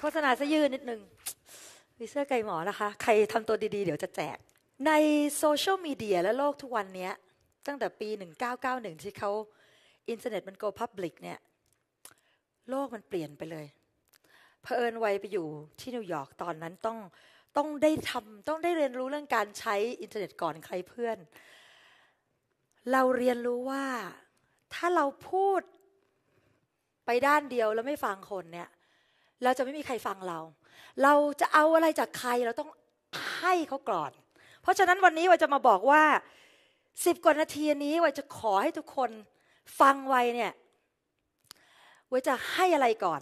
โฆษณาซะยืนนิดนึงมีเสื้อไก่หมอนะคะ ใครทำตัวดีๆ เดี๋ยวจะแจก ในโซเชียลมีเดียและโลกทุกวันนี้ตั้งแต่ปี 1991 ที่เขาอินเทอร์เน็ตมัน go public เนี่ย โลกมันเปลี่ยนไปเลยเผอิญวัยไปอยู่ที่นิวยอร์กตอนนั้นต้องต้องได้ทำต้องได้เรียนรู้เรื่องการใช้อินเทอร์เน็ตก่อนใครเพื่อน เราเรียนรู้ว่าถ้าเราพูดไปด้านเดียวแล้วไม่ฟังคนเนี่ย เราจะไม่มีใครฟังเรา เราจะเอาอะไรจากใครเราต้องให้เขาก่อน เพราะฉะนั้นวันนี้ว่าจะมาบอกว่าสิบกว่านาทีนี้ว่าจะขอให้ทุกคนฟังไว้เนี่ยว่าจะให้อะไรก่อน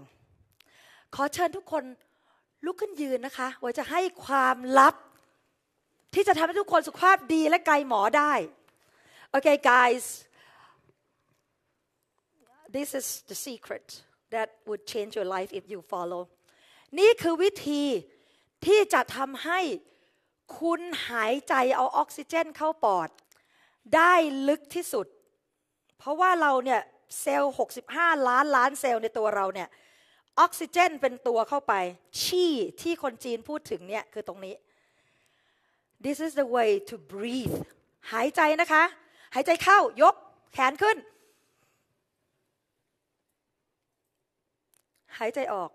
ขอเชิญทุกคนลุกขึ้นยืนนะคะว่าจะให้ความลับ ที่จะทำให้ทุกคนสุขภาพดีและไกลหมอได้โอเค guys this is the secret that would change your life if you follow นี่คือวิธีที่จะทำให้คุณหายใจเอาออกซิเจนเข้าปอด ได้ลึกที่สุด เพราะว่าเราเนี่ยเซลล์ 65 ล้านล้านเซลล์ในตัวเราเนี่ยออกซิเจนเป็นตัวเข้าไป ชี่ที่คนจีนพูดถึงเนี่ยคือตรงนี้ this is the way to breathe หายใจนะคะ หายใจเข้ายกแขนขึ้น หายใจออก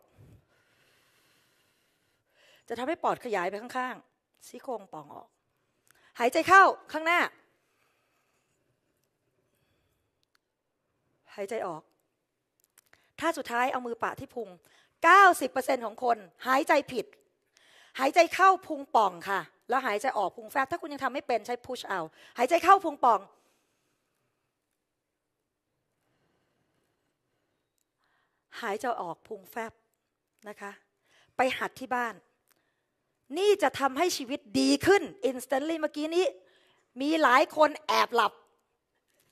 จะทำให้ปอดขยายไปข้างๆซี่โครงป่องออก หายใจเข้าข้างหน้า หายใจออก ถ้าสุดท้ายเอามือปะที่พุง 90%ของคนหายใจผิด หายใจเข้าพุงป่องค่ะ แล้วหายใจออกพุงแฟบถ้าคุณยังทำไม่เป็นใช้ push เอา หายใจเข้าพุงป่อง หายใจออกพุงแฟบนะคะ ไปหัดที่บ้าน นี่จะทำให้ชีวิตดีขึ้น instantly เมื่อกี้นี้ มีหลายคนแอบหลับ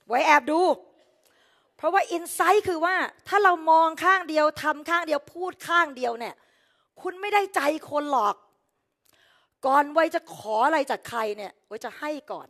ไว้แอบดู เพราะว่าอินไซต์คือว่า ถ้าเรามองข้างเดียวทำข้างเดียวพูดข้างเดียวเนี่ย คุณไม่ได้ใจคนหรอก ก่อนไว้จะขออะไรจากใครเนี่ยไว้จะให้ก่อน